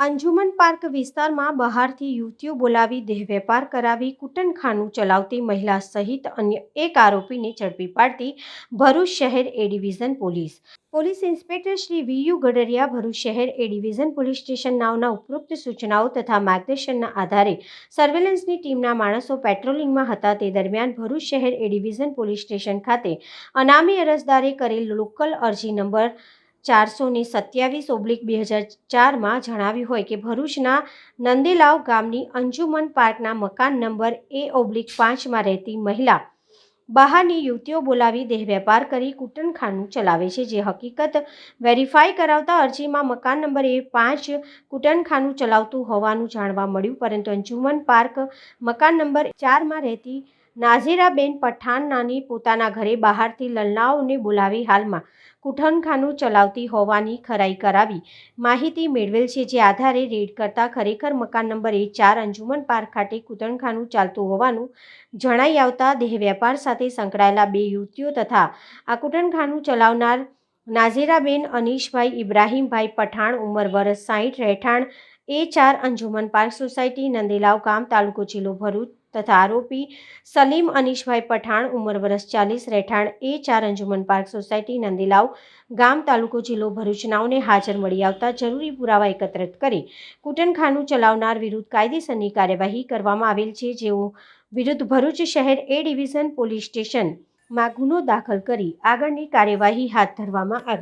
Anjuman park વિસ્તારમાં બહારથી યુવતીઓ બોલાવી દેહ વેપાર કરાવી કુટનખાનું ચલાવતી મહિલા સહિત અન્ય એક આરોપીને ઝડપી પાડતી ભરૂચ શહેર A division police. Police inspector Shri VU Gadariya Bharuch શહેર એ ડિવિઝન પોલીસ સ્ટેશન નાવના ઉપરોક્ત સૂચનાઓ તથા માર્ગદર્શનના આધારે સર્વેલન્સની ટીમના માણસો પેટ્રોલિંગમાં હતા તે દરમિયાન ભરૂચ શહેર એ ડિવિઝન પોલીસ સ્ટેશન ખાતે અનામી અરજદારે કરેલ લોકલ અરજી નંબર ચારસો ને સત્યાવીસ ઓબ્લિક બે હજાર ચારમાં જણાવ્યું હોય કે ભરૂચના નંદીલાવ ગામની અંજુમન પાર્કના મકાન નંબર એ ઓબ્લિક પાંચમાં રહેતી મહિલા બહારની યુવતીઓ બોલાવી દેહ વેપાર કરી કૂટનખાનું ચલાવે છે, જે હકીકત વેરીફાઈ કરાવતા અરજીમાં મકાન નંબર એ પાંચ કૂટનખાનું ચલાવતું હોવાનું જાણવા મળ્યું, પરંતુ અંજુમન પાર્ક મકાન નંબર ચારમાં રહેતી નાઝીરાબેન પઠાણ પોતાના ઘરે બહારથી લલનાઓને બોલાવી હાલમાં કુઠનખાનું ચલાવતી હોવાની ખરાઈ કરાવી. માહિતી મેળવેલ છે જે આધારે રેડ કરતા ખરેખર મકાન નંબર એ ચાર અંજુમન પાર્ક ખાતે કૂટનખાનું ચાલતું હોવાનું જણાઈ આવતા દેહ વેપાર સાથે સંકળાયેલા બે યુવતીઓ તથા આ કૂટનખાનું ચલાવનાર નાઝીરાબેન અનીશભાઈ ઇબ્રાહીમભાઈ પઠાણ ઉંમર વર્ષ સાહીઠ રહેઠાણ એ ચાર અંજુમન પાર્ક સોસાયટી, નંદેલાવ ગામ, તાલુકો જિલ્લો ભરૂચ. તથા આરોપી સલીમ અનીશભાઈ પઠાણ, ઉંમર વર્ષ ચાલીસ, રહેઠાણ એ ચાર અંજુમન પાર્ક સોસાયટી, નંદીલાવ ગામ, તાલુકો જિલ્લો ભરૂચ નાવને હાજર મળી આવતા જરૂરી પુરાવા એકત્રિત કરી કૂટનખાનું ચલાવનાર વિરુદ્ધ કાયદેસરની કાર્યવાહી કરવામાં આવેલ છે. જેઓ વિરુદ્ધ ભરૂચ શહેર એ ડિવિઝન પોલીસ સ્ટેશનમાં ગુનો દાખલ કરી આગળની કાર્યવાહી હાથ ધરવામાં આવી